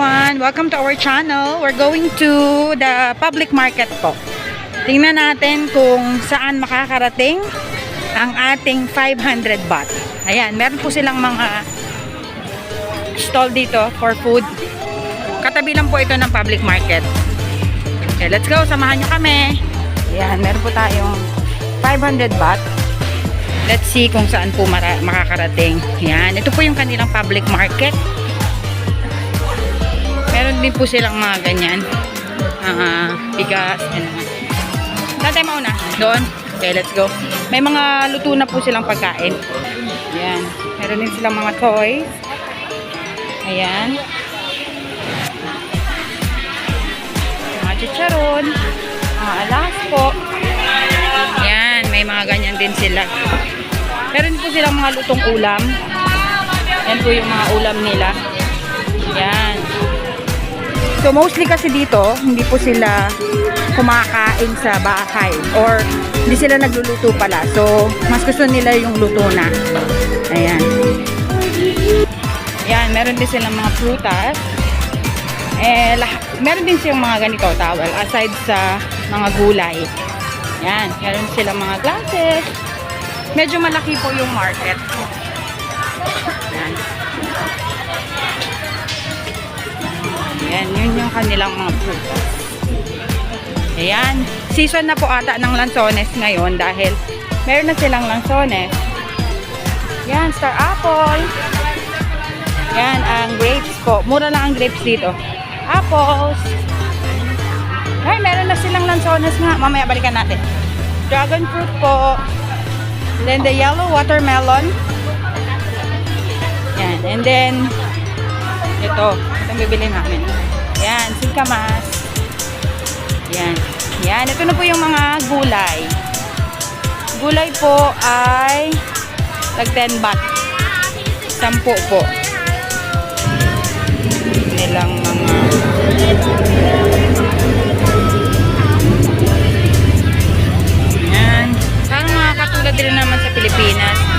everyone! Welcome to our channel. We're going to the public market po. Tingnan natin kung saan makakarating ang ating 500 baht. Ayan, meron po silang mga stall dito for food. Katabi lang po ito ng public market. Okay, let's go. Samahan nyo kami. Ayan, meron po tayong 500 baht. Let's see kung saan po makakarating. Yan. Ito po yung kanilang public market. Meron din po silang mga ganyan. Mga bigas. And, Saan tayo mauna? Doon? Okay, let's go. May mga luto na po silang pagkain. Yan. Meron din silang mga toys. Ayan. Mga chicharon. Mga alas po. Yan, may mga ganyan din sila. Meron po silang mga lutong ulam. Yan po yung mga ulam nila. Yan. So mostly kasi dito, hindi po sila kumakain sa bahay or hindi sila nagluluto pala. So mas gusto nila yung luto na. Ayan. Yan, meron din silang mga prutas. Eh, lahat, meron din silang mga ganito towel aside sa mga gulay. Yan, meron silang mga glasses. Medyo malaki po yung market. Yan. Yan, yun yung kanilang mga prutas. Ayan. Season na po ata ng lansones ngayon dahil meron na silang lansones. Yan, star apple. Yan, ang grapes po. Mura lang ang grapes dito. Apples. Ay, meron na silang lansones nga. Mamaya balikan natin. Dragon fruit po. Then the yellow watermelon. Yan. And then, ito. Itong bibili namin. Yan. Singkamas. Yan. Yan. Ito na po yung mga gulay. Gulay po ay tag 10 baht. 10 po. Nilang mga Yan. Parang mga katulad din naman sa Pilipinas.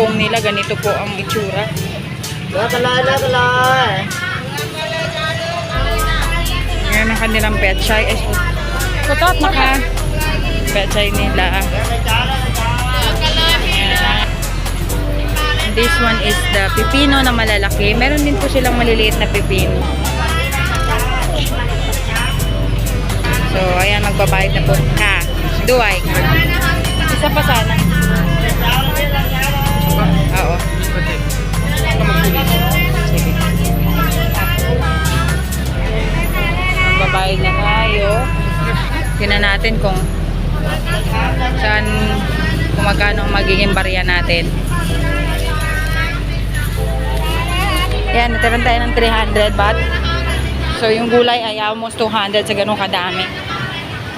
Kangkong nila, ganito po ang itsura. Ngayon ang kanilang petchay. Eh, Kutot na ka. Petchay nila. Ayan. This one is the pipino na malalaki. Meron din po silang maliliit na pipino. So, ayan, magbabayad na po. Ka. Duway. Isa pa sana. Oo. Magbabayad na tayo. Tingnan natin kung saan kung magkano magiging barya natin. Yan, natiran tayo ng 300 baht. So, yung gulay ay almost 200 sa ganun kadami.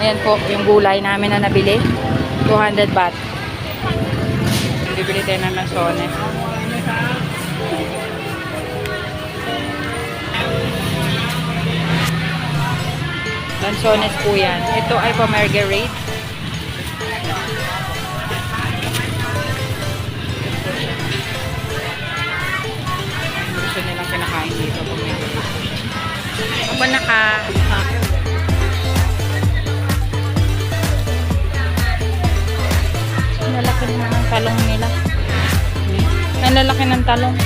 Ayan po, yung gulay namin na nabili. 200 baht. Bibili tayo ng lansones. Lansones po yan. Ito ay po margarite. Gusto nilang kinakain dito. Ako naka... Lalaki naman ng talong nila. Ang lalaki ng talong.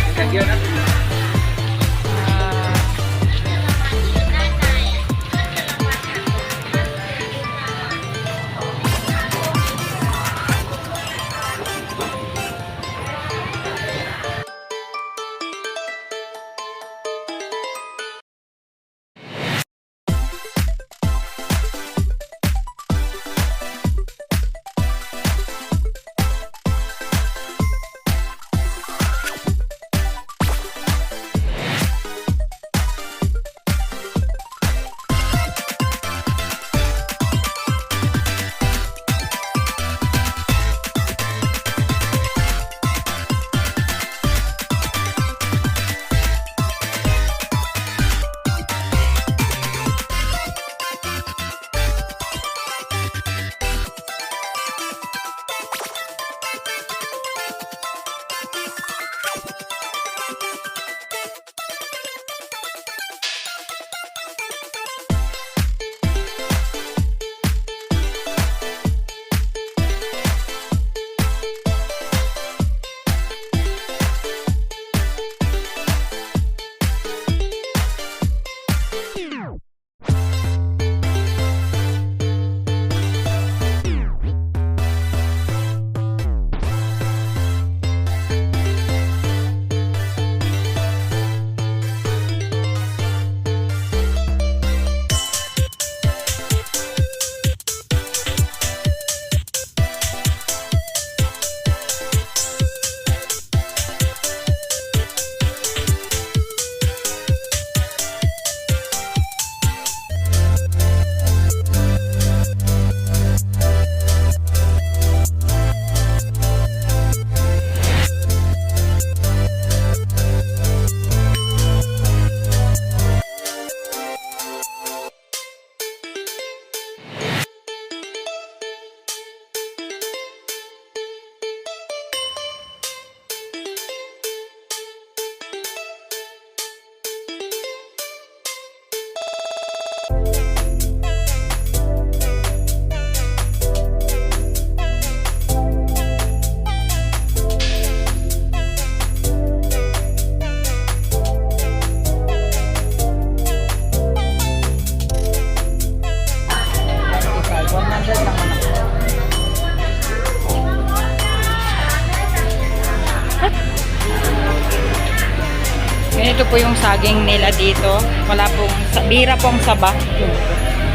Ganito po yung saging nila dito. Wala pong, sa- bira pong saba.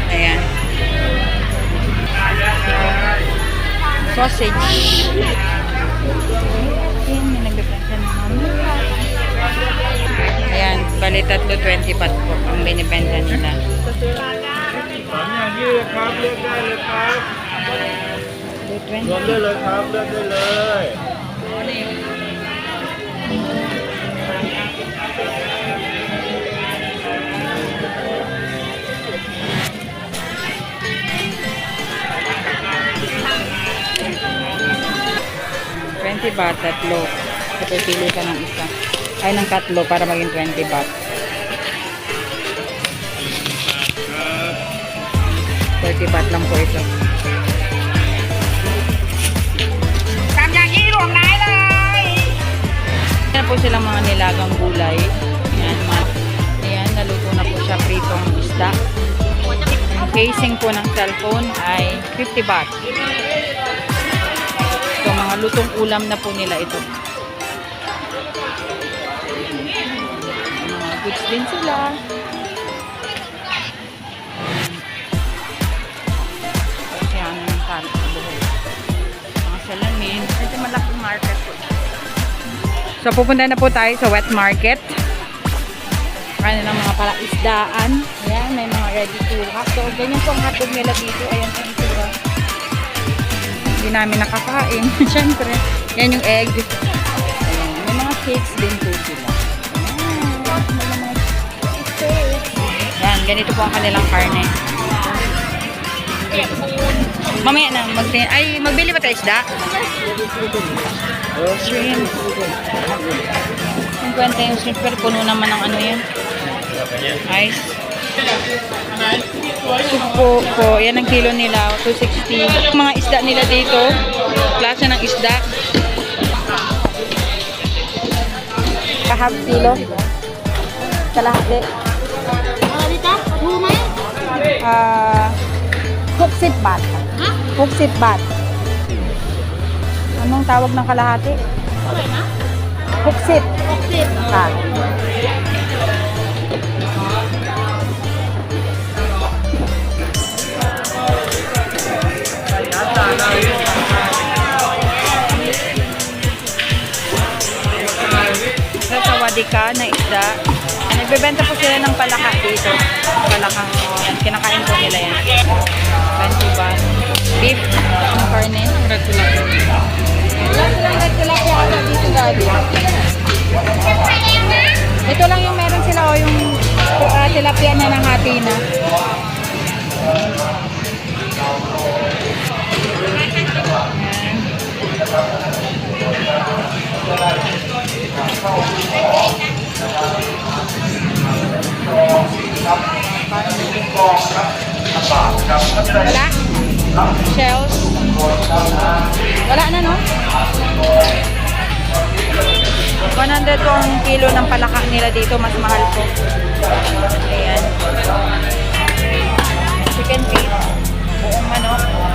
Ayan. Sausage. Ayan, may nagbibenta ng mamula. Ayan, bali tatlo 20 baht po ang binibenta nila. สามอย่างนี้เลยครับเลือกได้เลยครับ Tatlo รวม 20. ได้เลยครับเลือกได้เลย 20 baht, tatlo. Kapag pili ka ng isa. Ay, ng tatlo para maging 20 baht. 30 baht lang po ito. Yan po silang mga nilagang gulay. Yan, mga, yan, naluto na po siya pritong isda. Yung casing po ng cellphone ay 50 baht. Mga lutong ulam na po nila ito. Mga goods din sila. Kasi ano ng talo sa buhok. Mga salamin. Ito malaking market po. So, pupunta na po tayo sa wet market. Ano ng mga palaisdaan. Ayan, may mga ready to hotdog. Ganyan po ang hotdog nila dito. Ayan, ayan hindi namin nakakain. Siyempre, yan yung egg. Ayan, may mga cakes din po sila. Yan, ganito po ang kanilang karne. Mamaya na, magtin ay, magbili ba tayo isda? Shrimp. 50 yung shrimp, pero puno naman ng ano yan. Ice. Soup po, po, yan ang kilo nila, 260. Mga isda nila dito, klase ng isda. Kahap kilo. Kalahati. Ah, 60 baht. 60 baht. Anong tawag ng kalahati? 60. 60 baht. Sa sawadika na isda. Nagbebenta po sila ng palaka dito. Palakang, oh, kinakain po nila yan. 20 ba? Beef, yung karne. Red tilapia. Red tilapia ako dito gabi. Ito lang yung meron sila o yung uh, tilapia na nahati na. Wala? Shells? Wala na, no? 100 po ang kilo ng palaka nila dito. Mas mahal po. Ayan. Chicken feet. Buong manok.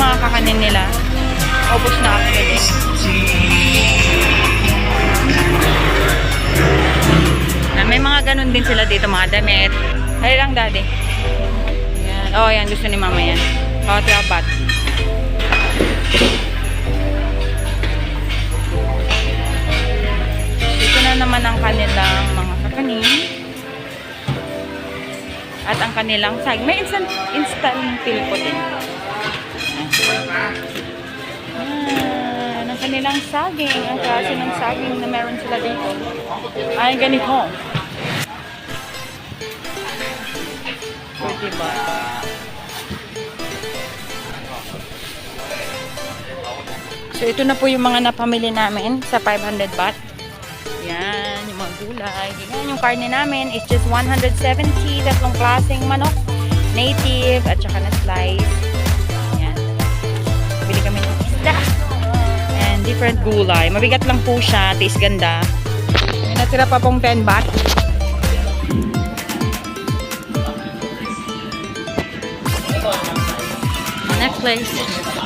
Mga kakanin nila. Ubus na actually. Na may mga ganun din sila dito, mga damit. Ay lang, daddy. Yan. Oh, yan. Gusto ni mama yan. Oh, 12 baht. Dito na naman ang kanilang mga kakanin. At ang kanilang sag. May instant, instant pill din. Ah, ang kanilang saging. Ang klase ng saging na meron sila dito. Ay, ganito. So, diba? So, ito na po yung mga napamili namin sa 500 baht. Yan, yung mga gulay. Ganyan yung karne namin. It's just 170. Tatlong klaseng manok. Native at saka na slice. Isda. And different gulay. Mabigat lang po siya. Taste ganda. May natira pa pong 10 baht. Netflix.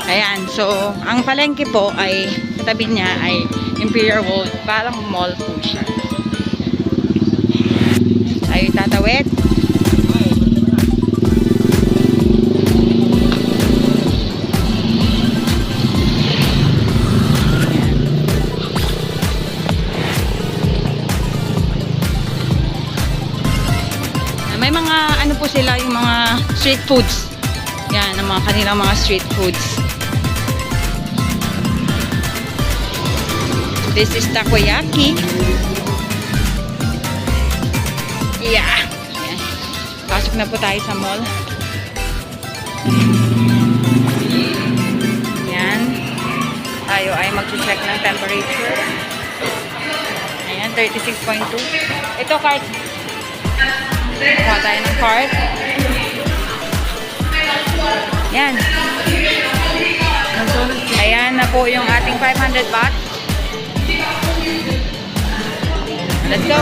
Ayan. So, ang palengke po ay tabi niya ay Imperial World. Parang mall po siya. Tayo tatawid. Mga ano po sila yung mga street foods. Yan, ang mga kanilang mga street foods. This is takoyaki. Yeah. Pasok na po tayo sa mall. Yan. Tayo ay mag-check ng temperature. Ayan, 36.2. Ito card. Kuha tayo ng card. Yan. Ayan na po yung ating 500 baht. Let's go.